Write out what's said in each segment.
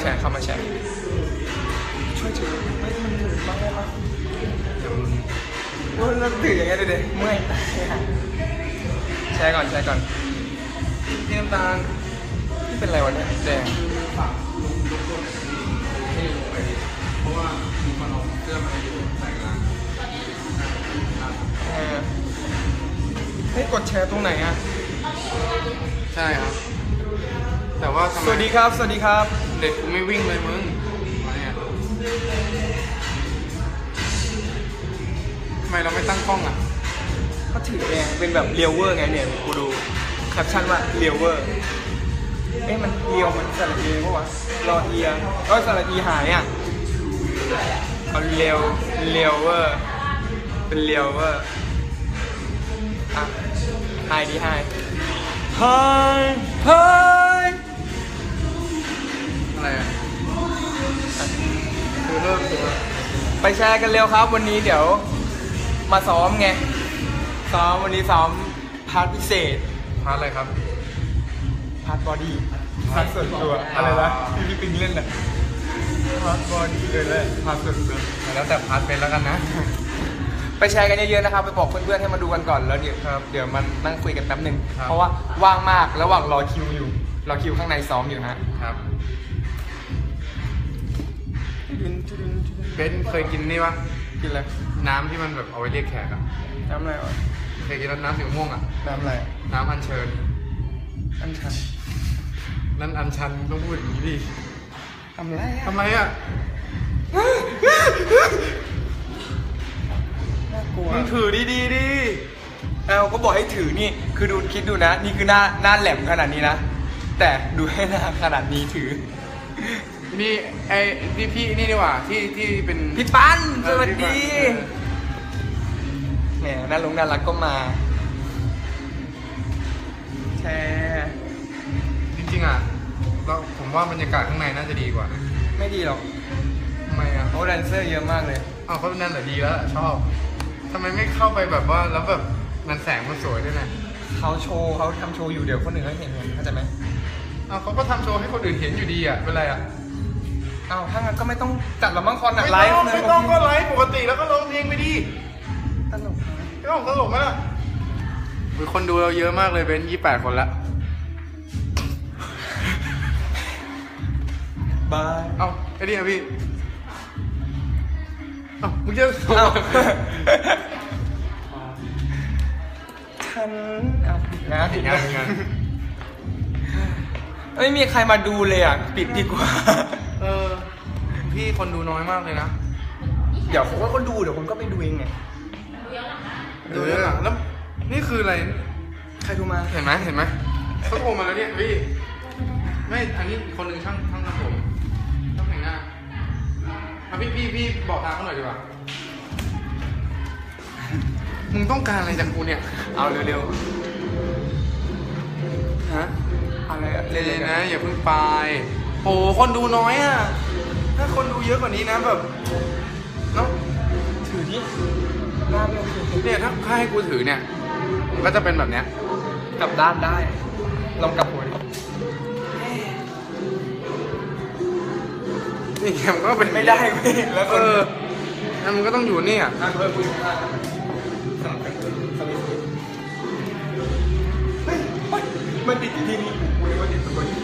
แชร์เข้ามาแชร์ช่วยถือไม่มันถือบ้างได้ไหมเดี๋ยวมึงว่าเราถืออย่างเงี้ยเลยเด็เมื่อยตายแชร์ก่อนแชร์ก่อนพี่น้ำตาลนี่เป็นอะไรวะเนี่ยแดงเพราะว่ามันเอาเสื้อมาให้ดูใส่งานเออให้กดแชร์ตรงไหนอะใช่ครับ แต่ว่าทำไมสวัสดีครับ สวัสดีครับ เด็กกูไม่วิ่งเลยมึงมาเนี่ยทำไมเราไม่ตั้งกล้องอะ ก็ถือแดงเป็นแบบเรียวเวอร์ไงเนี่ย กูดูแคปชั่นว่าเรียวเวอร์ เอ๊ะมันเรียวมันสระเอียปะวะรอเอียก็สระอีหายอะเอาเรียวเรียวเวอร์ เป็นเรียวเวอร์อะไฮดีไฮไฮไฮอะ ไรอะคือเริ่มตัวไปแชร์กันเร็วครับ วันนี้เดี๋ยวมาซ้อมไง ซ้อมวันนี้ซ้อมพาร์ทพิเศษ พาร์ทอะไรครับ พาร์ทบอดี้ พาร์ทส่วนตัว อะไรนะที่พี่ปิงเล่นน่ะ พาร์ทบอดี้เลยแหละพาร์ทส่วนตัว แล้วแต่พาร์ทเป็นแล้วกันนะ ไปแชร์กันเยอะๆนะครับ ไปบอกเพื่อนๆให้มาดูกันก่อนแล้วเดี๋ยวครับ เดี๋ยวมันนั่งคุยกันแป๊บหนึ่งครับเพราะว่าว่างมากระหว่างรอคิวอยู่ รอคิวข้างในซ้อมอยู่ฮะ เบนซ์เคยกินนี่ปะกินอะไรน้ำที่มันแบบเอาไว้เรียกแขกอะน้ำอะไรวะเคยกินแล้วน้ำสีม่วงอะน้ำอะไร น้ำอัญเชิญ อันชันนั่นอัญชันต้องพูดอย่างนี้ดิทำไรอะทำไมอะน่ากลัวมึงถือดีๆดิเอาก็บอกให้ถือนี่ คือดูคิดดูนะ นี่คือหน้าหน้าแหลมขนาดนี้นะ แต่ดูให้หน้าขนาดนี้ถือ นี่ไอ้พี่พี่นี่ดีกว่าที่ที่เป็นพี่ปั้นสเออวัสพี่ดีปั้นแหมน่าลงน่ารักก็มาแชร์จริงๆอะเราผมว่าบรรยากาศข้างในน่าจะดีกว่านะไม่ดีหรอกทำไมอะเพราะแดนเซอร์เยอะมากเลยอ้าวเขานั่นแหละดีแล้วล่ะชอบทำไมไม่เข้าไปแบบว่าแล้วแบบมันแสงมันสวยด้วยนะเขาโชว์เขาทำโชว์อยู่เดี๋ยวคนหนึ่งเขาเห็นเห็นเข้าใจไหมอ้าวเขาก็ทำโชว์ให้คนอื่นเห็นอยู่ดีอะเป็นไรอะ อ้าวถ้างั้นก็ไม่ต้องจัดละมั้งคอนอะไม่ไลต้องฟ์เลยไม่ต้องก็ไลฟ์ปกติแล้วก็ร้องเพลงไปดิตลกนะไม่ต้องตลกไหมล่ะมีคนดูเราเยอะมากเลยเป็นยี่แปดคนละบายเอ้าไอ้นี่อะพี่เอ้ามึงจะอ้าวฉันเอาผิดนะผิดงานผิดงาน ไม่มีใครมาดูเลยอะ ปิดดีกว่า เออ พี่คนดูน้อยมากเลยนะ เดี๋ยวผมว่าคนดูเดี๋ยวผมก็ไปดูเองไงดูเยอะอะแล้วนี่คืออะไร ใครดูมา เห็นไหมเห็นไหมเขาโทรมาแล้วเนี่ยพี่ ไม่ อันนี้คนหนึ่งช่างช่างทำผมช่างแต่งหน้าอะพี่พี่พี่บอกทางเขาหน่อยดีกว่า มึงต้องการอะไรจากกูเนี่ย เอาเร็วฮะๆอะไรอะเล่เร็นวๆนะ อย่าเพิ่งไป โอ้คนดูน้อยอะ ถ้าคนดูเยอะกว่านี้นะแบบเนาะถือที่หน้าไม่โอเคเนี่ยถ้าถ้าให้กูถือเนี่ยมันก็จะเป็นแบบเนี้ยกลับด้านได้ ลองกลับหัวดินี่ไงมันก็เป็นไม่ได้เว้ยแล้วคเอนอแล้วมันก็ต้องอยู่เนี่ยนั่งเพิ่มคุยกันสลับกันสลับกันเฮ้ยเฮ้ยมันติดอยู่ที่นี่กูเลยว่าติดตรงนี้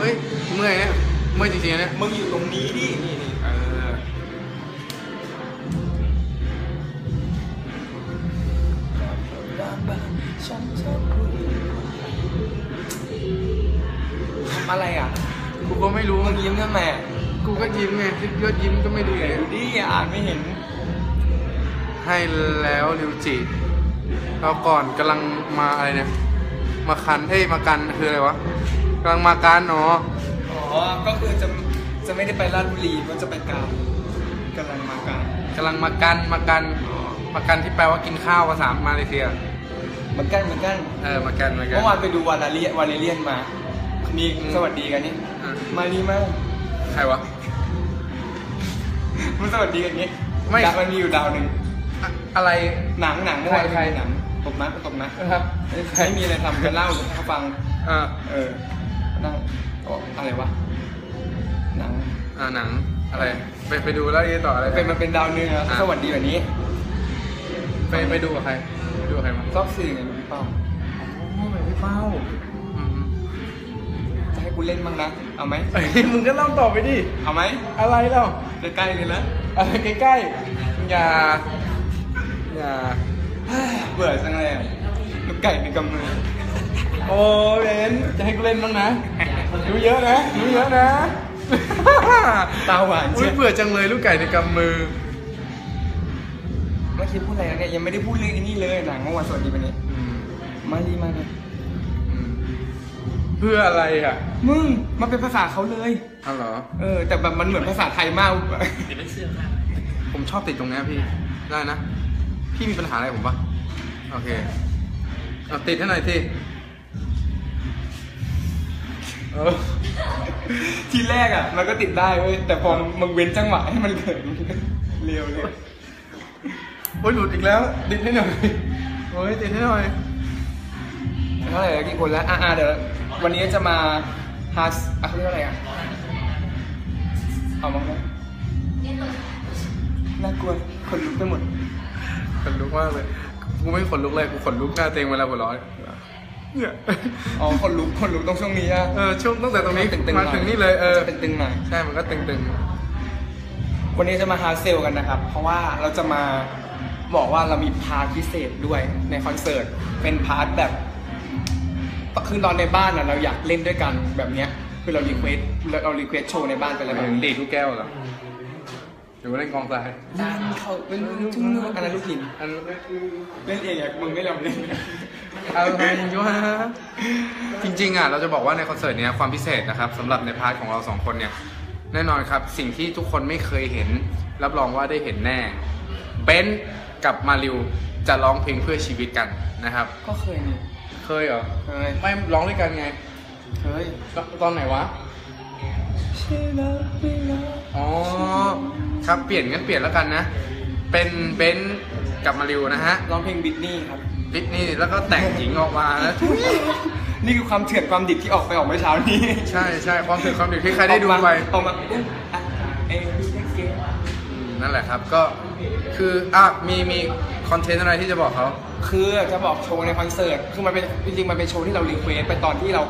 เฮ้ยเมื่อยเนี่ยเมื่อยจริงๆนะเนี่ยมึงอยู่ตรงนี้ดินี่นี่เออทำอะไรอะกูก็ไม่รู้มึงยิ้มทำไมอะกูก็ยิ้มไงยอดยิ้มก็ไม่ดีเลยดูดิอ่านไม่เห็น ให้แล้วริวจิเราก่อนกำลังมาอะไรเนี่ยมาคันเอ้ยมากันคืออะไรวะ กำลังมากันเนาะอ๋อ ก็คือจะจะไม่ได้ไปราชบุรีเพราะจะไปกาญกำลังมากาญกำลังมากันมากันมากันที่แปลว่ากินข้าวภาษามาเลเซียเหมือนกันเหมือนกันเออมากันมากันเมื่อวานไปดูวานาเลียวาเลเลียนมา มีอืมสวัสดีกันนี่อะมารีมากใครวะมันสวัสดีกันนี้ไม่ดาวมันมีอยู่ดาวหนึ่งอะอะไรหนังหนังเมื่อวานใครหนังตบนะตบนะครับไม่มีอะไรทำกันเล่าให้เขาฟังอ่าเออ นั่งอ๋ออะไรวะ หนัง อ่าหนังอะไร ไปไปดูแล้วยังต่ออะไรเป็นมันเป็นดาวเนื้ออะสวัสดีแบบนี้ไปไปดูกับใครไปดูกับใครมาชอบสื่อไงพี่เป้าโอ้ยพี่เป้าอืมจะให้กูเล่นบ้างนะ เอาไหม เอ้ยมึงก็เล่าต่อไปดิ เอาไหมอะไรเล่าใกล้ๆเลยนะอะไรใกล้ๆอย่าอย่า เบื่อจังเลยอะลูกไก่ในกำมือ โอ้เบนจะให้กูเล่นบ้างนะดูเยอะนะดูเยอะนะ ตาหวานอุ้เชียยวเบื่อจังเลยลูกไก่ในกำมือเมื่อกี้พูดอะไรนะเนี่ยยังไม่ได้พูดเรื่องไอ้นี่เลยหนังเมื่อวันสวัสดีวันนี้อืมมาดีมากเลยอืมเพื่ออะไรอะ มึงมันเป็นภาษาเขาเลยเอาเหรอ เออ แต่แบบมันเหมือนภาษาไทยมากผมชอบติดตรงเนี้ยพี่ ได้นะ พี่มีปัญหาอะไรกับผมปะโอเค เอาติดให้หน่อยที เออทีแรกอะ มันก็ติดได้เว้ยแต่พอมึงเว้นจังหวะให้มันเกิดเร็วเลยโอ้ยหลุดอีกแล้วติดให้หน่อยโอ้ยติดให้หน่อยเท่าไหร่แล้วกี่คนแล้วอ่าเดี๋ยววันนี้จะมาฮัสอะเขาเรียกอะไรอะเอามาไหมน่ากลัวคนลุกไปหมดขนลุกมากเลยกูไม่ขนลุกเลยกูขนลุกหน้าเต็งเวลาหัวร้อย เนี่ยอ๋อคนลุกคนลุกต้องช่วงนี้อะเออช่วงตั้งแต่ตรงนี้ตึงๆหมาน่อยถึงนี่เลยเออจะเป็นตึงหน่อยใช่มันก็ตึงวันนี้จะมาฮาร์ดเซลกันนะครับ เพราะว่าเราจะมาบอกว่าเรามีพาร์ทพิเศษด้วยในคอนเสิร์ตเป็นพาร์ทแบบคือตอนในบ้านอะเราอยากเล่นด้วยกันแบบเนี้ยคือเรารีเควสเรารีเควสโชว์ในบ้านไปๆแล้วหแบมายบถึงดีนี้ดลูกแก้วเหรอ หรือว่าเล่นกองทรายด้านเขาเป็นทุ่งนึกอันนั้นลูกหิน อันนั้นก็คือเล่นเองอะมึงไม่ยอมเล่นอะไรวะจริงๆอะเราจะบอกว่าในคอนเสิร์ตเนี้ยความพิเศษนะครับสำหรับในพาร์ทของเราสองคนเนี่ย แน่นอนครับสิ่งที่ทุกคนไม่เคยเห็น รับรองว่าได้เห็นแน่เบนซ์กับมาริวจะร้องเพลงเพื่อชีวิตกันนะครับ ก็เคยนี่เคยเหรอเคยไม่ร้องด้วยกันไง เคยตตอนไหนวะ อ๋อ ครับเปลี่ยนงั้นเปลี่ยนแล้วกันนะ เป็นเบนซ์กับมาริวนะฮะร้องเพลงบิทนี่ครับ บิทนี่แล้วก็แต่งหญิงออกมาแล้วนี่คือความเถื่อนความดิบที่ออกไปออกเมื่อเช้านี้ ใช่ใช่ความถึงความถึงที่ใครได้ดูไปออกมาอุ๊ยอะเอ้ยดูได้เกมอืมนั่นแหละครับก็คืออะมีมีคอนเทนต์อะไรที่จะบอกเขา คือจะบอกโชว์ในคอนเสิร์ต คือมันเป็นจริงๆมันเป็นโชว์ที่เรารีเควสไปตอนที่เรา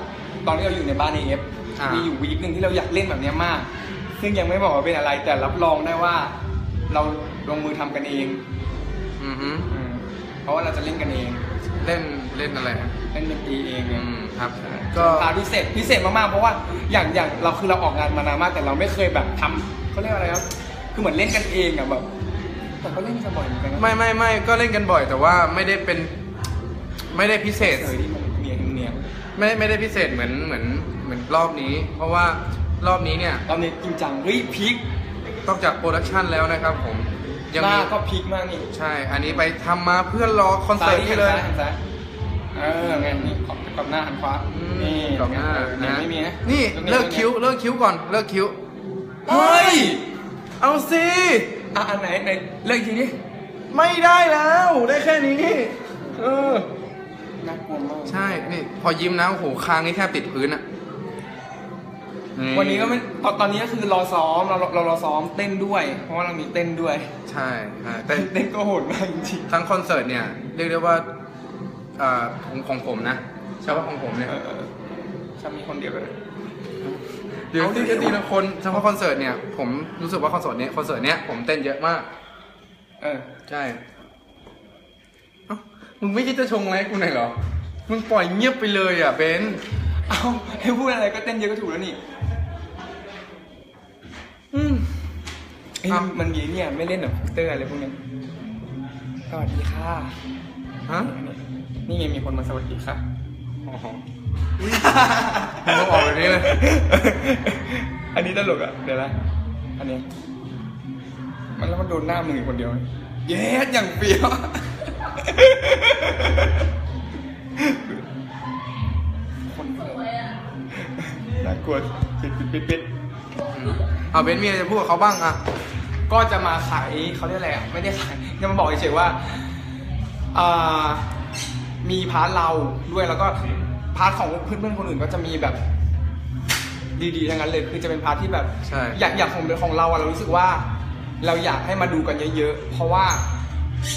ตอนที่เราอยู่ในบ้านเอฟ อ่ามี มีอยู่วีคหนึ่งที่เราอยากเล่นแบบเนี้ยมาก ซึ่งยังไม่บอกว่าเป็นอะไร แต่รับรองได้ว่า เราลงมือทำกันเองอือฮึอืมเพราะว่าเราจะเล่นกันเอง เล่นเล่นอะไรฮะเล่นดนตรีเองอืเนี่ยมครับก็ก็ พาพิเศษพิเศษมากๆ เพราะว่าอย่างอย่างเราคือเราออกงานมานานมากแต่เราไม่เคยแบบทำเขาเรียกว่าอะไรครับ คือเหมือนเล่นกันเองอะแบบแต่ก็เล่นกันบ่อยเหมือนกันนะไม่ไม่ไม่ก็เล่นกันบ่อย แต่ว่าไม่ได้เป็น ไม่ได้พิเศษเออที่มันเนียนเนียนไม่ไม่ได้พิเศษเหมือนเหมือนเหมือน รอบนี้ เพราะว่ารอบนี้เนี่ยตอนนี้จริงจังเฮ้ยพีคต้องจากโปรดักชันแล้วนะครับผมยังหน้ามีก็พีคมากนี่ใช่ อันนี้ไปทำมาเพื่อรอคอนเสิร์ตนี้เลยหันซ้ายเออไงนี่ขอบขอบหน้าหันขวาอืมนี่กรอบหน้าเออเนี่ยนะไม่มีนะนี่ตรงเลิกคิ้วเลิกคิ้วก่อนเลิกคิ้วเฮ้ยเอาสิอะอันไหนไหนเลิกอีกทีนี้ไม่ได้แล้วได้แค่นี้ เออน่ากลัวมากใช่นี่พอยิ้มนะโอ้โหคางนี่แทบติดพื้นอะ วันนี้ก็ไม่ตอนตอนนี้ก็คือรอซ้อมเราเรารอซ้อมเต้นด้วย เพราะว่าเรามีเต้นด้วยใช่ใช่แต่ เต้นก็โหดมากจริง ทั้งคอนเสิร์ตเนี่ยเรียกได้ว่าอ่าของของผมนะเฉพาะของผมๆเนี่ยเออเออฉันมีคนเดียวเลย เดี๋ยวเอาดิ ที่ทีละคนเฉพาะคอนเสิร์ตเนี่ยผมรู้สึกว่าคอนเสิร์ตเนี้ยคอนเสิร์ตเนี้ยผมเต้นเยอะมากเออ ใช่เอ้ามึงไม่คิดจะชงอะไรให้กูหน่อยเหรอมึงปล่อยเงียบไปเลยอะเบนซ์ เอาให้พูดอะไรก็เต้นเยอะก็ถูกแล้วนี่ อืมเอ้ยอ้าว มันยีเนี่ยไม่เล่นหรอเตอร์อะไรพวกเนี้ยสวัสดีค่ะฮะนี่ไงมีคนมาสวัสดีค่ะอ๋อมึงเอาออกแบบนี้เลยอันนี้ตลกอะเดี๋ยวนะอันนี้มันแล้วมันโดนหน้ามึงอยู่คนเดียวเย้อย่างเปรี้ยวคนเลยน่ากลัวปิดปิดปิดปิดอืม เอาเบนซ์มีอะไรจะพูดกับเขาบ้างอะ ก็จะมาขายเขาเรียกอะไรอะไม่ได้ขายจะมาบอกเฉยๆว่าอ่ามีพาร์ทเราด้วยแล้วก็พาร์ทของเพื่อนๆคนอื่นก็จะมีแบบ ดีๆทั้งนั้นเลยคือจะเป็นพาร์ทที่แบบ ใช่ อยากอยากของของเราอะเรารู้สึกว่า เราอยากให้มาดูกันเยอะๆ เพราะว่า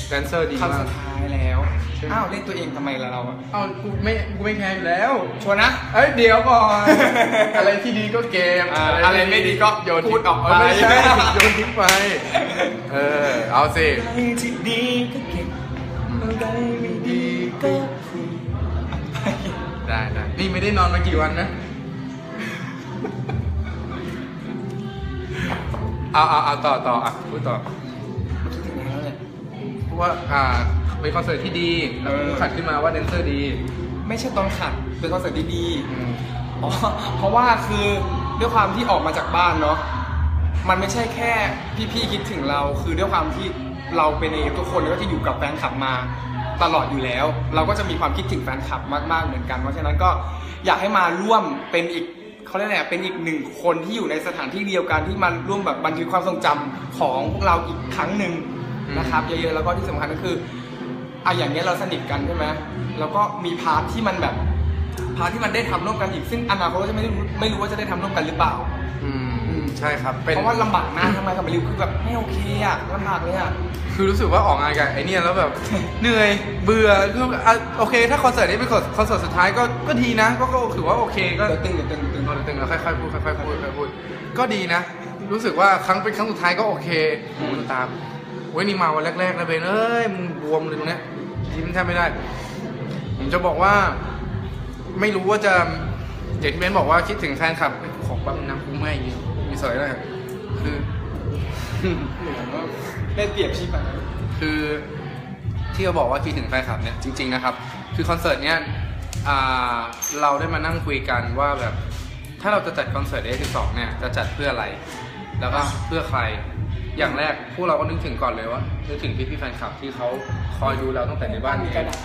แดนเซอร์ดีครั้งมาสุก ดท้ายแล้ว ใช่ไหมอ้าวเล่นตัวเองทำไมล่ะเราอะเอ้ากูไม่กูไม่แคร์อยู่แล้ว ชวนนะ เอ้ยเดี๋ยวก่อน อะไรที่ดีก็เกมอ่าอะไรไม่ดีก็โยนพูดออกไป เไม่ใช่โยนทิ้งไป เออ เอาสิ อะไรที่ดีก็เก็บอะไรไม่ดีก็พูดไปได้ได้นี่ไม่ได้นอนมากี่วันนะ เอาเอาเอาต่อต่ออะพูดต่อ ว่าอ่าเป็นคอนเสิร์ตที่ดีแล้วเออก็ขัดขึ้นมาว่าแดนเซอร์ดี ไม่ใช่ตอนขัดเป็นคอนเสิร์ตดีๆอืมอ๋อเพราะว่าคือด้วยความที่ออกมาจากบ้านเนาะมันไม่ใช่แค่พี่ๆคิดถึงเรา คือด้วยความที่เราเป็นเองทุกคนก็จะอยู่กับแฟนคลับมาตลอดอยู่แล้ว เราก็จะมีความคิดถึงแฟนคลับมากๆเหมือนกัน เพราะฉะนั้นก็อยากให้มาร่วมเป็นอีกเขาเรียกอะไรอะเป็นอีกหนึ่งคนที่อยู่ในสถานที่เดียวกันที่มาร่วมแบบบันทึกความทรงจำของพวกเราอีกครั้งหนึ่ง นะครับเยอะๆแล้วก็ที่สำคัญก็คืออะอย่างเนี้ยเราสนิทกันใช่ไหมแล้วก็มีพาร์ทที่มันแบบพาร์ทที่มันได้ทำร่วมกันอีกซึ่งอนาคตก็จะไม่รู้ไม่รู้ว่าจะได้ทำร่วมกันหรือเปล่า อืมใช่ครับเป็นเพราะว่าลำบากมากทำไมกับมาริวคือแบบไม่โอเคอะลำบากเลยอะคือรู้สึกว่าออกงานกับไอเนี่ยแล้วแบบเหนื่อยเบื่อคืออะโอเค ถ้าคอนเสิร์ตนี้เป็นคอนเสิร์ตสุดท้ายก็ก็ดีนะ ก็ก็ถือว่าโอเคก็เดี๋ยวตึงเดี๋ยวตึงเดี๋ยวตึงตอนตึงแล้วค่อยๆพูดค่อยๆพูดค่อยๆพูดก็ดีนะ รู้สึกว่าครั้งเป็นครั้งสุดท้ายก็โอเคหูตาม เว้ยนี่มาวันแรกๆนะเบนเอ้ยมึงบวมเลยตรงเนี้ยยิ้มแทบไม่ได้ ผมจะบอกว่า ไม่รู้ว่าจะอย่างที่เบนบอกว่าคิดถึงแฟนคลับของปั๊มน้ำกูไม่มีมีสอยเลยคือได้เปรียบชีพอะคือที่เขาบอกว่าคิดถึงแฟนคลับเนี่ยจริงๆนะครับ คือคอนเสิร์ตเนี่ยอ่าเราได้มานั่งคุยกันว่าแบบถ้าเราจะจัดคอนเสิร์ต A12 เนี่ยจะจัดเพื่ออะไร แล้วก็เพื่อใคร อย่างแรกพวกเราก็นึกถึงก่อนเลยว่านึกถึงพี่พี่ๆแฟนคลับที่เขาคอยดูเราตั้งแต่ในบ้านมีนี้ กระดาษ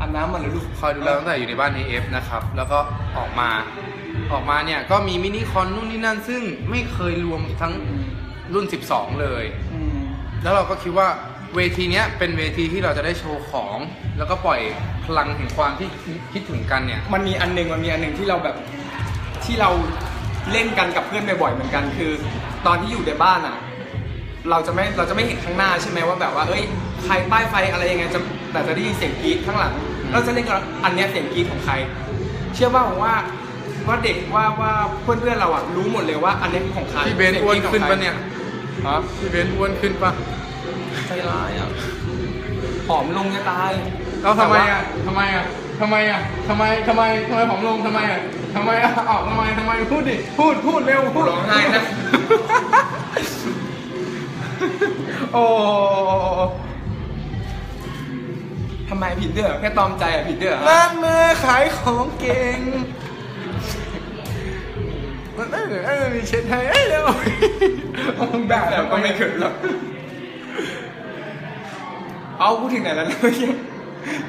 อาบน้ำมันเลยลูก คอยดูเราตั้งแต่อยู่ในบ้าน AF นะครับ แล้วก็ออกมา ออกมาเนี่ยก็มีมินิคอนนู่นนี่นั่น ซึ่งไม่เคยรวมทั้งรุ่น 12 เลย อืม แล้วเราก็คิดว่าเวทีเนี้ยเป็นเวทีที่เราจะได้โชว์ของ แล้วก็ปล่อยพลังแห่งความที่คิดถึงกันเนี่ย มันมีอันหนึ่งมันมีอันหนึ่งที่เราแบบที่เราเล่นกันกับเพื่อนบ่อยๆเหมือนกัน คือ ตอนที่อยู่ในบ้านอะเราจะไม่เราจะไม่เห็นข้างหน้าใช่ไหมว่าแบบว่าเอ้ยใครป้ายไฟอะไรยังไงจะแต่จะได้ยินเสียงกรี๊ดข้างหลัง เราจะเล่นกันอันเนี้ยเสียงกรี๊ดของใคร เชื่อว่าผมว่าว่าเด็กว่าว่าเพื่อนๆเราอะรู้หมดเลยว่าอันนี้คือของใครพี่เบนซ์อ้วนขึ้นปะเนี่ยฮะพี่เบนซ์อ้วนขึ้นปะใจร้ายอะผอมลงจะตายแล้วทำไมอะทำไมอะทำไมอะทำไมทำไมทำไมผอมลงทำไมอะทำไมอะอ้าวทำไมทำไมพูดดิพูดพูดเร็วพูดร้องไห้นะ โอ้ทำไมผิดด้วยเหรอแค่ตอมใจอะผิดด้วยเหรอร้านมือขายของเก่งมันเออเออมีเช็ดให้เอ้ยเร็วเอามึงด่าแต่ก็ไม่เกิดหรอกเอาพูดถึงไหนแล้วนะเมื่อกี้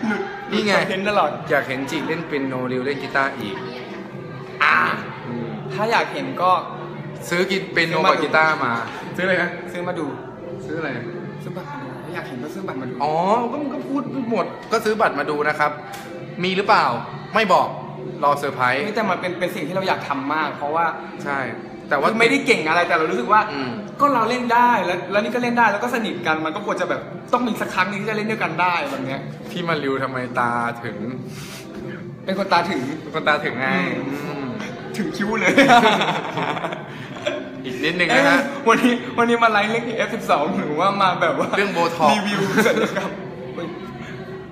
หลุดนี่ไงเห็นตลอดอยากเห็นจีเล่นเป็นโนริวเล่นกีตาร์อีก อ่า ถ้าอยากเห็นก็ ซื้อกีเป็นโนกับกีตาร์มา ซื้ออะไรนะซื้อมาดู ซื้ออะไร ซื้อบัตรมาดูถ้าอยากเห็นก็ซื้อบัตรมาดู อ๋อ ก็มึงก็พูดหมด ก็ซื้อบัตรมาดูนะครับ มีหรือเปล่า ไม่บอก รอเซอร์ไพรส์นี่แต่มันเป็นเป็นสิ่งที่เราอยากทำมาก เพราะว่า ใช่ แต่ว่าคือไม่ได้เก่งอะไร แต่เรารู้สึกว่าอืมก็เราเล่นได้ แล้ว แล้วนี่ก็เล่นได้ แล้วก็สนิทกัน มันก็ควรจะแบบ ต้องมีสักครั้งหนึงที่จะเล่นด้วยกันได้แบบเนี้ยพี่มาริวทำไมตาถึง เป็นคนตาถึง เป็นคนตาถึงไงอืมอืม ถึงคิ้วเลย อีกนิดนึงนะฮะเอ้ยวันนี้วันนี้มาไลฟ์เรื่อง F12 หรือว่ามาแบบว่าเรื่อง Botox รีวิวศัลยกรรมเฮ้ย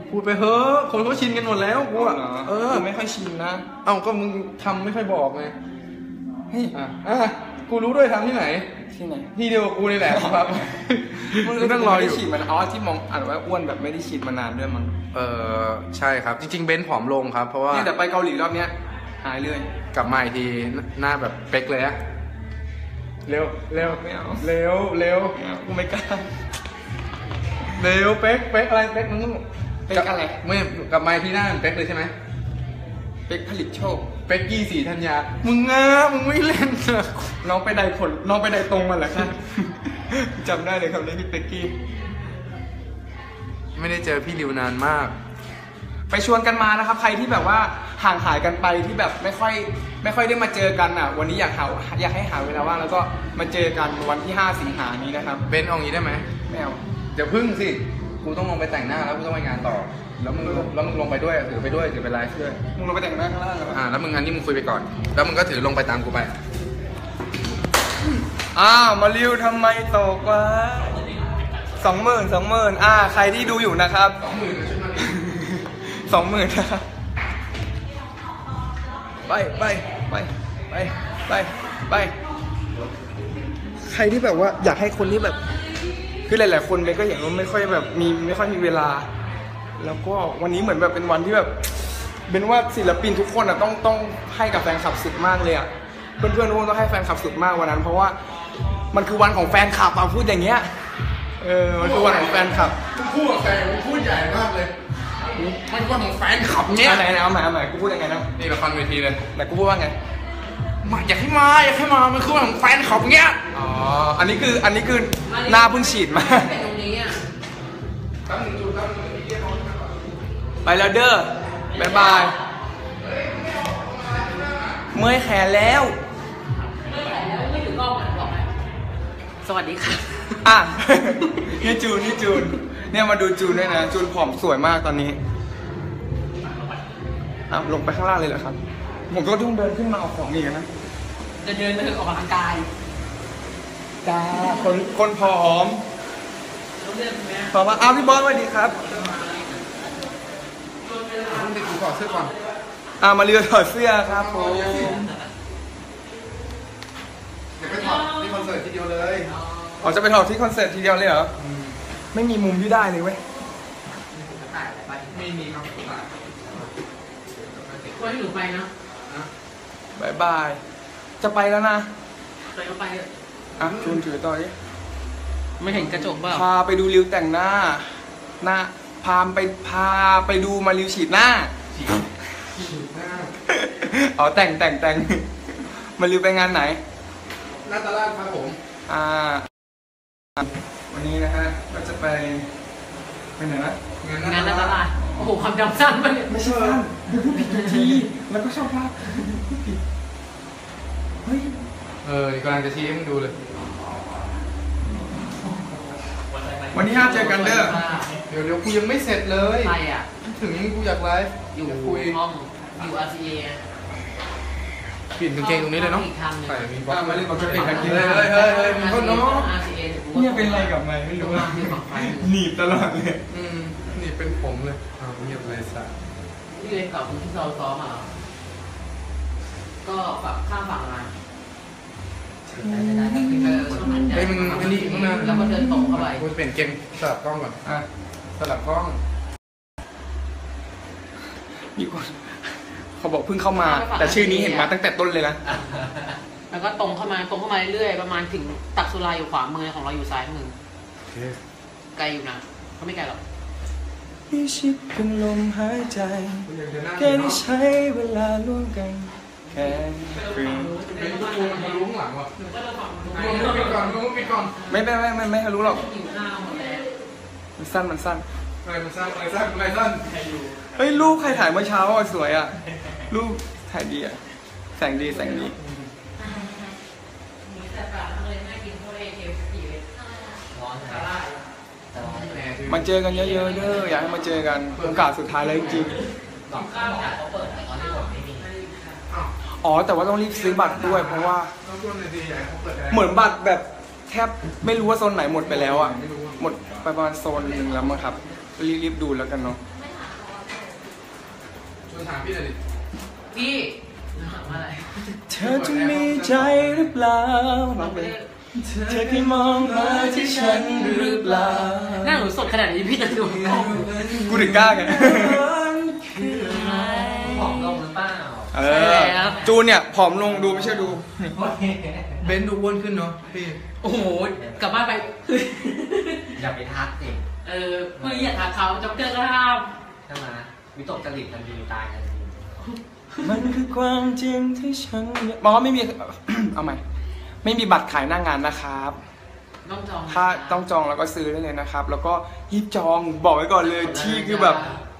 พูดไปเฮ้อะคนเขาชินกันหมดแล้วกูอะเหรอเออไม่ค่อยชินนะเอ้าก็มึงทำไม่ค่อยบอกไงเฮ้ยอะอะกูรู้ด้วยทำที่ไหน ที่ไหน ที่เดียวกับกูนี่แหละครับมึงนั่งรออยู่ ไม่ได้ฉีดมันอ๋อที่มองอ่านว่าอ้วนแบบไม่ได้ฉีดมานานด้วยมั้งเออใช่ครับ จริงๆเบนซ์ผอมลงครับ เพราะว่า เนี่ยแต่ไปเกาหลีรอบเนี้ยหายเลย กลับมาอีกทีหน้าแบบเป๊กเลยอะเร็วเร็วไม่เอาเร็วเร็วกูไม่กล้าเร็วเป๊กเป๊กอะไรเป๊กมึงต้องเป๊กอะไรไม่กลับมาอีกทีหน้ามันเป๊กเลยใช่ไหมเป็กผลิตโชค เป๊กกี้สีธัญญา มึงอะมึงไม่เล่นอะน้องไปใดผล น้องไปใดตรงมาเหรอครับจำได้เลยคำนี้พี่เป็กกี้ ไม่ได้เจอพี่ริวนานมาก ไปชวนกันมานะครับ ใครที่แบบว่า ห่างหายกันไปที่แบบไม่ค่อยไม่ค่อยได้มาเจอกันอะ วันนี้อยากหาอยากให้หาเวลาว่างแล้วก็มาเจอกันวันที่ 5 สิงหานี้นะครับเบนเอางี้ได้ไหมไม่เอาเดี๋ยวพึ่งสิกูต้องลงไปแต่งหน้าแล้วกูต้องไปงานต่อ แล้วมึงแล้วมึงลงไปด้วยถือไปด้วยถือไปไลฟ์ด้วยมึงลงไปแต่งหน้าข้างล่างเหรออ่าแล้วมึงงานนี้มึงคุยไปก่อน แล้วมึงก็ถือลงไปตามกูไปอ้าวมาริวทำไมตกวะสองหมื่นสองหมื่นอ่า ใครที่ดูอยู่นะครับสองหมื่นชุดนั้นสองหมื่นนะครับ ไปไปไปไปไปไป ใครที่แบบว่าอยากให้คนที่แบบ คือหลาย ๆ คนเบนก็เห็นว่าไม่ค่อยแบบมีไม่ค่อยมีเวลา แล้วก็วันนี้เหมือนแบบเป็นวันที่แบบเป็นว่าศิลปินทุกคนอะต้องต้องให้กับแฟนคลับสุดมากเลยอะเพื่อนๆทุกคนต้องให้แฟนคลับสุดมากวันนั้น เพราะว่ามันคือวันของแฟนคลับอะพูดอย่างเงี้ยเออมันคือวันของแฟนคลับมึงพูดกับใครมึงพูดใหญ่มากเลย มันว่าของแฟนขับเนี่ยอันไหนไหนเอาใหม่เอาใหม่กูพูดยังไงนะนี่ละครเวทีเลยไหนกูพูดว่าไงมาอยากให้มาอยากให้มา มันคือว่าของแฟนขับเงี้ย อ๋อ อันนี้คืออันนี้คือหน้าเพิ่งฉีดมาเป็นตรงนี้อะตั้งหนึ่งจุดตั้งหนึ่งจุดไปแล้วเด้อบ๊ายบาย เมื่อยแขนแล้วไม่ไหวแล้วไม่ถือกล้องอะบอกให้สวัสดีค่ะ อะ นี่จูนนี่จูน เนี่ยมาดูจูนด้วยนะ จูนผอมสวยมากตอนนี้อะลงไปข้างล่างเลยเหรอครับ ผมก็ต้องเดินขึ้นมาเอาของอีกนะ จะเดินไปถึงออกกำลังกายจ้าคนคนผอมรู้เรื่องไหมผอมมาอ้าวพี่บอสสวัสดีครับมึงไปกูขอเสื้อก่อนอ่ามาเรือถอดเสื้อครับผมเดี๋ยวไปถอดที่คอนเสิร์ตทีเดียวเลยอ๋อจะไปถอดที่คอนเสิร์ตทีเดียวเลยเหรอ ไม่มีมุมที่ได้เลยเว้ยไม่มีครับวันที่หนูไปนะบายบาย จะไปแล้วนะไปก็ไปเถอะอะจูนถือต่อดิไม่เห็นกระจกเปล่าพาไปดูริวแต่งหน้า หน้า พาไปพาไปดูมาริวฉีดหน้าอ๋อแต่งแต่งแต่งมาริวไปงานไหนหน้าตลาดครับผม อ่า วันนี้นะฮะก็จะไปไปไหนนะงานหน้าตลาดโอ้โหความจำสั้นไปเลยไม่ใช่สั้นเดี๋ยวพูดผิดทุกทีแล้วก็ชอบพลาดพูดผิดเฮ้ยเออกำลังจะชี้ให้มึงดูเลย วันที่ห้าเจอกันเด้อเดี๋ยวเดี๋ยวกูยังไม่เสร็จเลยใครอะถึงกูอยากไลฟ์อยู่ากคุยห้องอยู่ RCA เปลี่ยนกางเกงตรงนี้เลยเนาะอีกทางหนึ่งใส่มีบล็อะมาเล่นบอลจะเป็นกันกินเฮ้เลยยเฮ้ยเฮ้ยเฮ้ยมึงก็เนาะ RCA เนี่ยเป็นอะไรกับไม่ไม่รู้อะหนีบตลอดเลยอืมนี่เป็นผมเลยอ้าวเงียบเลยสัสที่เรียนกับคุณที่เราซ้อมอะก็ฝั่งข้ามฝั่งมาเออช่วงนั้นเฮ้ยมึงอันนี้มึงนะแล้วก็เดินตรงเข้าไปกูเปลี่ยนเกมสลับกล้องก่อนอะสลับกล้องมีคนเขาบอกเพิ่งเข้ามา แต่ชื่อนี้เห็นมาตั้งแต่ต้นเลยนะ แล้วก็ตรงเข้ามาตรงเข้ามาเรื่อยๆประมาณถึงตักสุราอยู่ขวามือของเราอยู่ซ้ายมือโอเคไกลอยู่นะเขาไม่ไกลหรอกที่ชิดเป็นลมหายใจกูอยากจะนั่งแค่ได้ใช้เวลาร่วมกันแค่คืนเป็นกูมันทะลุข้างหลังว่ะหนูก็เลยฝั่งนู้นมึงปิดก่อนมึงปิดก่อนไม่ไม่ไม่ไม่ไม่รู้หรอกหิวข้าวหมดแล้วมันสั้นมันสั้นอะไรมันสั้นอะไรสั้นอะไรสั้นเฮ้ยรูปใครถ่ายเมื่อเช้าอะสวยอะรูปถ่ายดีอะแสงดีแสงดี มีแต่ปลาเลยน่ากินเท่าไรเทลสี่เลยร้อนแต่ละแต่ร้อน แห ม่คือมาเจอกันเยอะๆเด้ออยากให้มาเจอกันโอกาสสุดท้ายแล้วจริงสองข้าวจากเขาเปิดตอนที่ผมไม่มีอ้าวๆอ๋อแต่ว่าต้องรีบซื้อบัตรด้วย เพราะว่าต้องชวนหน่อยสิอยากให้เขาเปิดแร์เหมือนบัตรแบบแทบไม่รู้ว่าโซนไหนหมดไปแล้วอะไม่รู้อะหมดไปประมาณโซนหนึ่งแล้วมั้งครับรีบๆดูแล้วกันเนาะชวนถามพี่หน่อยดิพี่ถามว่าอะไรเธอจะมีใจหรือเปล่า เราไม่ได้เธอเคยมองมาที่ฉันหรือเปล่าหน้าหนูสดขนาดนี้พี่จะดูกูถึงกล้าไงผอมลงหรือเปล่าเออจูนเนี่ยผอมลงดูไม่ใช่ดูเบนซ์ดูอ้วนขึ้นเนาะพี่โอ้โหกลับบ้านไปอย่าไปทักสิเออเพื่ออย่าถามเขาจะเจอก็ห้ามใช่ไหมวิตกจริตทันทีตายทันทีมันคือความจริงที่ฉันมองว่าไม่มีเอาใหม่ ไม่มีบัตรขายหน้างานนะครับ ต้องจองถ้าต้องจองแล้วก็ซื้อได้เลยนะครับ แล้วก็รีบจองบอกไว้ก่อนเลยที่คือแบบ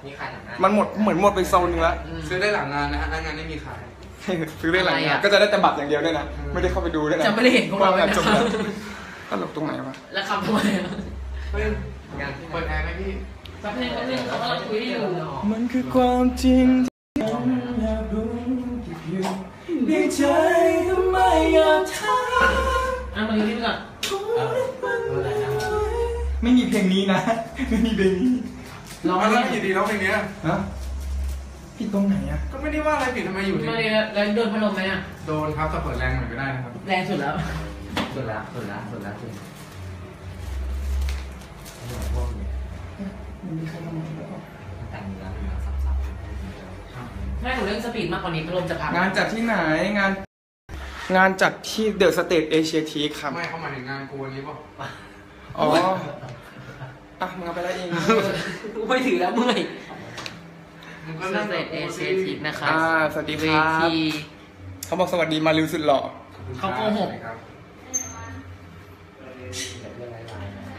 มีใครหนังหน้ามันหมดเหมือนหมดไปโซนนึงแล้วอืมซื้อได้หลังงานนะฮะหน้างานไม่มีขายคซื้อได้หลายอะไรงานอะก็จะได้แต่บัตรอย่างเดียวด้วยนะ ไม่ได้เข้าไปดูด้วยนะจะไม่ได้เห็นพวกเรางานจบแล้วเลยนะตลกตรงไหนวะ แล้วคำทำไมอะเฮ้ยงานที่ไหนเปิดแอร์ไหมพี่ แป๊บนึงแป๊บนึงเขากำลังคุยอยู่มันคือความจริงที่ฉันอยากรู้เก็บอยู่ในใจ อะมาดูนี่ก่อนไม่มีเพลงนี้นะ ไม่มีเพลงนี้ร้องแล้วแล้วอยู่ดีร้องเพลงเนี้ยฮะผิดตรงไหนอะก็ไม่ได้ว่าอะไรผิดทำไมอยู่ดีมาเลยแล้วโดนพัดลมไหมอะโดนครับถ้าเปิดแรงหน่อยก็ได้นะครับแรงสุดแล้วสุดละสุดละสุดละสุดพวกนี้มันมีใครทำอะไรหรือเปล่าแต่งงานมาซับถ้าหนูเรื่องสปีดมากกว่านี้พัดลมจะพังงานจัดที่ไหนงาน งานจัดที่เดอะสเตทเอเชียทีครับ ไม่เข้ามาถึงงานกูวันนี้ป่ะอ๋อ อะมึงเอาไปแล้วเองไม่ถือแล้วเมื่อยมึงสก็นั่งเตทเอเชียทีนะครับอ่าสวัสดีคเวรับทีเขาบอกสวัสดีมาริวสุดหล่อ เขาโกหกครับๆแบบเรื่องร้ายๆนะ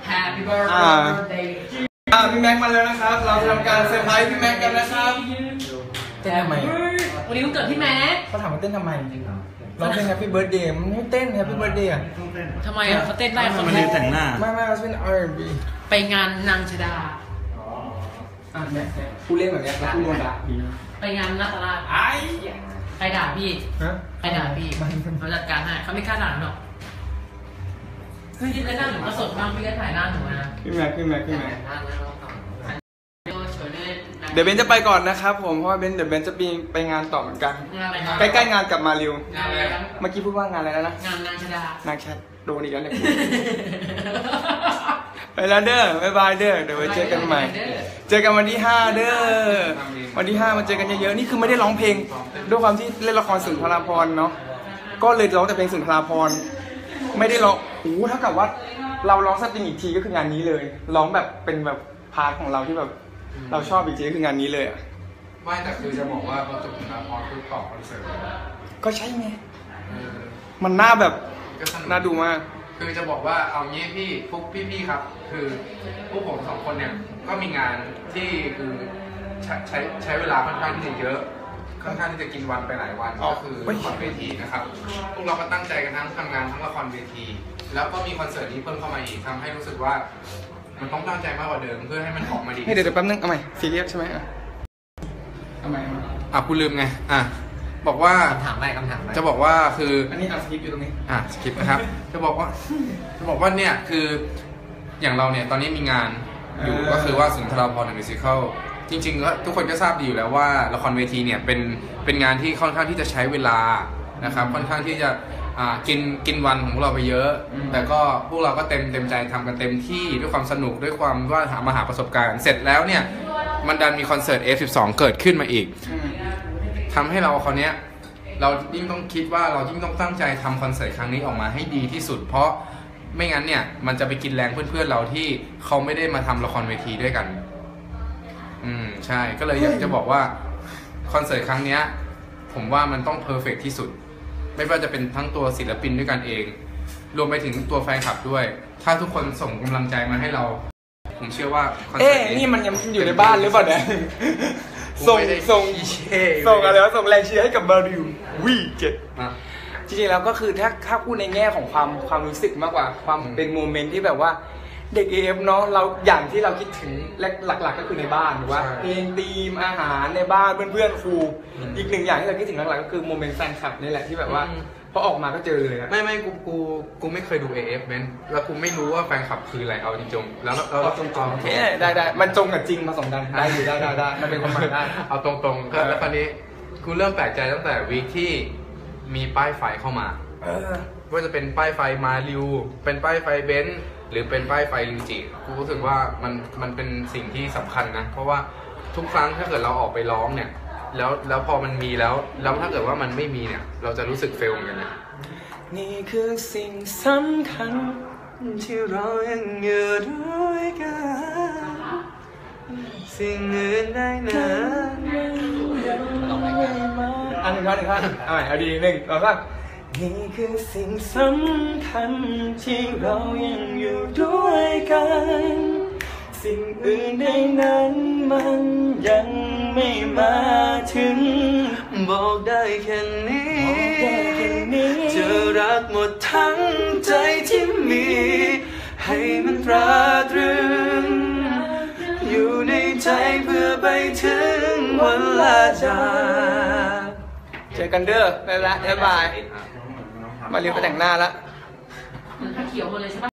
Happy อ่า birthday อ่าพี่แม็กมาแล้วนะครับ เราทำการเซอร์ไพรส์พี่แม็กกันนะครับเต้นทำไมวันนี้วันเกิดพี่แม็กเขาถามว่าเต้นทำไมจริงเหรอ ร้องเพลง Happy Birthday มันไม่เต้น Happy Birthday อะทำไมอะเขาเต้นได้เขามันเต้เรียนแต่งหน้า ไม่ไม่มันเป็น R&B ไปงานนางชดา อะแม็กกูเล่นแบบเนี้ยแล้วกูโดนด่าดีนะไปงานนาตราชไอ้ใครด่าพี่ฮะใครด่าพี่เขาจัดการให้เขาไม่กล้าด่าหรอกเฮ้ยที่ไปนั่งหนูก็สดมากพี่ก็ถ่ายหน้าหนูมาพี่แม็กพี่แม็กพี่แม็กแต่งหน้าแล้วต้อง ดี๋ยวเบนจะไปก่อนนะครับผมเพราะว่าเบนเดี๋ยวเบนจะไปไปงานต่อเหมือนกัน งานอะไรครับใกล้ๆงานกับมาริว งานอะไรครับเมื่อกี้พูดว่างานอะไรแล้วนะ งานนางชดานางแชทโดนอีกแล้วเนี่ยไปแล้วเด้อบ๊ายบายเด้อ เดี๋ยวไว้เจอกันใหม่ เจอกันวันที่5เด้อ วันที่5มาเจอกันเยอะๆ นี่คือไม่ได้ร้องเพลง ด้วยความที่เล่นละครสุนทราภรณ์เนาะ ก็เลยร้องแต่เพลงสุนทราภรณ์ไม่ได้ร้องโอ้โหเท่ากับว่า เราร้องสตริงอีกทีก็คืองานนี้เลย ร้องแบบเป็นแบบพาร์ทของเราที่แบบ เราชอบอีกทีก็คืองานนี้เลยอะไม่แต่คือจะบอกว่าพอจบนะพอคือต่อคอนเสิร์ตเลยนะก็ใช่ไงเออมันน่าแบบก็สนุก น่าดูมาก คือจะบอกว่าเอางี้พี่พวกพี่ๆครับ คือพวกผมสองคนเนี่ยก็มีงานที่คือใช้ใช้ใช้เวลาค่อนข้างที่จะเยอะค่อนข้างที่จะกินวันไปหลายวันอ๋อก็คือเฮ้ย ละครเวทีนะครับพวกเราก็ตั้งใจกันทั้งทำงานทั้งละครเวที แล้วก็มีคอนเสิร์ตนี้เพิ่มเข้ามาอีกทำให้รู้สึกว่า มันต้องตั้งใจมากกว่าเดิมเพื่อให้มันออกมาดีนี่เดี๋ยวเดี๋ยวแป๊บนึง เอาใหม่ซีเรียสใช่ไหมอะเอาใหม่เอาใหม่อะกูลืมไง อะ บอกว่า คำถามแรกคำถามแรกจะบอกว่าคือ อันนี้เอาสคริปต์อยู่ตรงนี้ อะสคริปต์นะครับ จะบอกว่า จะบอกว่าเนี่ยคือ อย่างเราเนี่ยตอนนี้มีงานอยู่เออ ก็คือว่าสุนทรภพมิวสิควลจริงๆก็ทุกคนก็ทราบดีอยู่แล้วว่าละครเวทีเนี่ยเป็นเป็นงานที่ค่อนข้างที่จะใช้เวลานะครับค่อนข้างที่จะ อ่ากินกินวันของพวกเราไปเยอะแต่ก็พวกเราก็เต็มเต็มใจทำกันเต็มที่ด้วยความสนุกด้วยความว่าหามาหาประสบการณ์ เสร็จแล้วเนี่ยมันดันมีคอนเสิร์ต F12 เกิดขึ้นมาอีกทำให้เราคราวเนี้ยเรายิ่งต้องคิดว่าเรายิ่งต้องตั้งใจทำคอนเสิร์ตครั้งนี้ออกมาให้ดีที่สุด เพราะไม่งั้นเนี่ยมันจะไปกินแรงเพื่อนๆเราที่เขาไม่ได้มาทำละครเวทีด้วยกัน อืมใช่ก็เลยอยากจะบอกว่าคอนเสิร์ตครั้งเนี้ย ผมว่ามันต้องเพอร์เฟกที่สุด ไม่ว่าจะเป็นทั้งตัวศิลปินด้วยกันเอง รวมไปถึงตัวแฟนคลับด้วย ถ้าทุกคนส่งกำลังใจมาให้เรา ผมเชื่อว่าคอนเสิเอ๊ะร์ตนี่มันยังอยู่ในบ้านหรือเปล่าเนี่ยส่งไม่ได้ส่งขี้เช่อยู่ส่งอะไรวะส่งแรงเชียร์ให้กับบาริววีเจ็ดอะจริงๆแล้วก็คือถ้าถ้าพูดในแง่ของความความรู้สึกมากกว่า ความอืมเป็นโมเมนต์ที่แบบว่า เด็กเอฟเนาะเราอย่างที่เราคิดถึงหลักๆ ก็คือในบ้านหรือว่าเพลงธีมอาหารในบ้านเพื่อนๆครูอีกหนึ่งอย่างที่เราคิดถึงหลักๆก็คือโมเมนต์แฟนคลับนี่แหละที่แบบว่าพอออกมาก็เจอเลยอะไม่ไม่กูกูกูไม่เคยดู AF เมนแล้วกูไม่รู้ว่าแฟนคลับคืออะไรเอาจริงๆแล้วแล้วเอาตรงๆโอเคได้ได้มันตรงกับจริงผสมกันได้อยู่ได้ได้ได้มันเป็นความหมายได้เอาตรงๆก็แล้วคราวนี้กูเริ่มแปลกใจตั้งแต่วีคที่มีป้ายไฟเข้ามาเออว่าจะเป็นป้ายไฟมาริวเป็นป้ายไฟเบนซ์ หรือเป็นป้ายไฟลิวจิกูรู้สึกว่ามันมันเป็นสิ่งที่สำคัญนะ เพราะว่าทุกครั้งถ้าเกิดเราออกไปร้องเนี่ย แล้วแล้วพอมันมีแล้ว แล้วถ้าเกิดว่ามันไม่มีเนี่ย เราจะรู้สึกเฟลเหมือนกันนะนี่คือสิ่งสำคัญ ที่เรายังอยู่ด้วยกัน สิ่งอื่นได้นะอันหนึ่งท่อนหนึ่งท่อนเอาใหม่เอาดีหนึ่งสองสาม นี่คือสิ่งสำคัญที่เรายังอยู่ด้วยกัน สิ่งอื่นในนั้นมันยังไม่มาถึงบอกได้แค่นี้บอกได้แค่นี้จะรักหมดทั้งใจที่มี ให้มันตราตรึง อยู่ในใจเพื่อไปถึงวันลาจากเจอกันเด้อบ๊ายบายบ๊ายบาย มาเรียนไปแต่งหน้าแล้วมันเขียวหมดเลยใช่ปะ